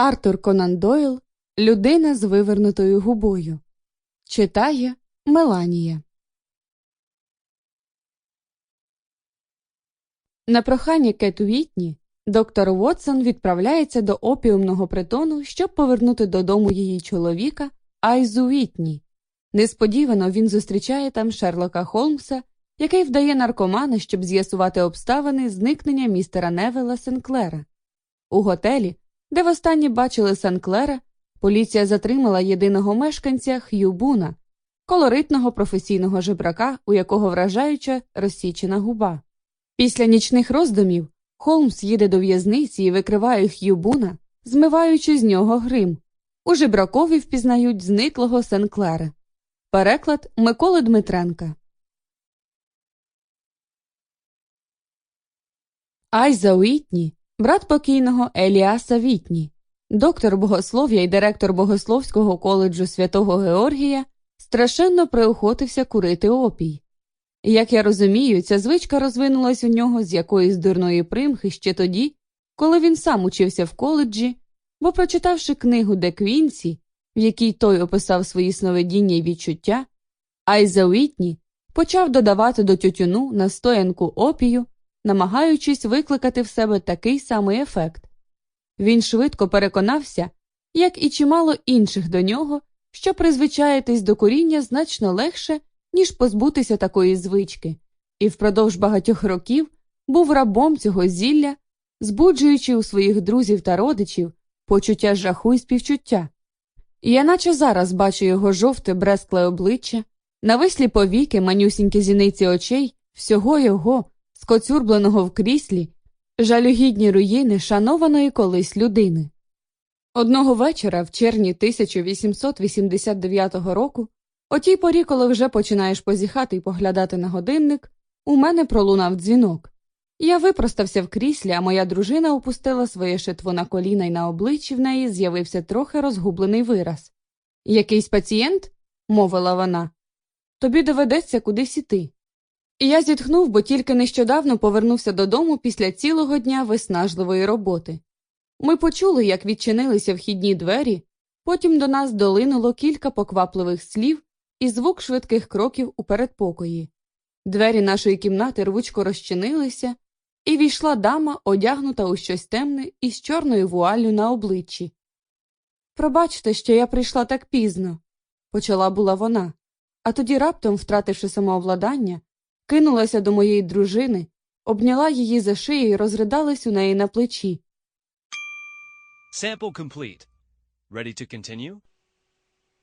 Артур Конан Дойл Людина з вивернутою губою. Читає Меланія. На прохання Кет Вітні доктор Вотсон відправляється до опіумного притону, щоб повернути додому її чоловіка Айзу Вітні. Несподівано він зустрічає там Шерлока Холмса, який вдає наркомана, щоб з'ясувати обставини зникнення містера Невела Сенклера. У готелі, де востаннє бачили Сенклера, поліція затримала єдиного мешканця Х'ю Буна, колоритного професійного жебрака, у якого вражаюча розсічена губа. Після нічних роздумів Холмс їде до в'язниці і викриває Х'ю Буна, змиваючи з нього грим. У жебракові впізнають зниклого Сенклера. Переклад Миколи Дмитренка. Айза Уітні, брат покійного Еліаса Вітні, доктор богослов'я і директор богословського коледжу святого Георгія, страшенно приохотився курити опій. Як я розумію, ця звичка розвинулась у нього з якоїсь дурної примхи ще тоді, коли він сам учився в коледжі, бо, прочитавши книгу Де Квінсі, в якій той описав свої сновидіння й відчуття, Айза Уітні почав додавати до тютюну настоянку опію, намагаючись викликати в себе такий самий ефект. Він швидко переконався, як і чимало інших до нього, що призвичаїтись до куріння значно легше, ніж позбутися такої звички, і впродовж багатьох років був рабом цього зілля, збуджуючи у своїх друзів та родичів почуття жаху і співчуття. І я наче зараз бачу його жовте брескле обличчя, навислі повіки, манюсінькі зіниці очей, всього його, скоцюрбленого в кріслі, жалюгідні руїни шанованої колись людини. Одного вечора, в червні 1889 року, о тій порі, коли вже починаєш позіхати і поглядати на годинник, у мене пролунав дзвінок. Я випростався в кріслі, а моя дружина опустила своє шитво на коліна і на обличчі в неї з'явився трохи розгублений вираз. Якийсь пацієнт? мовила вона. Тобі доведеться кудись іти. Я зітхнув, бо тільки нещодавно повернувся додому після цілого дня виснажливої роботи. Ми почули, як відчинилися вхідні двері, потім до нас долинуло кілька поквапливих слів і звук швидких кроків у передпокої. Двері нашої кімнати рвучко розчинилися, і війшла дама, одягнута у щось темне і з чорною вуаллю на обличчі. Пробачте, що я прийшла так пізно, почала була вона, а тоді, раптом, втративши самообладання, кинулася до моєї дружини, обняла її за шию і розридалась у неї на плечі. Sample complete. Ready to continue?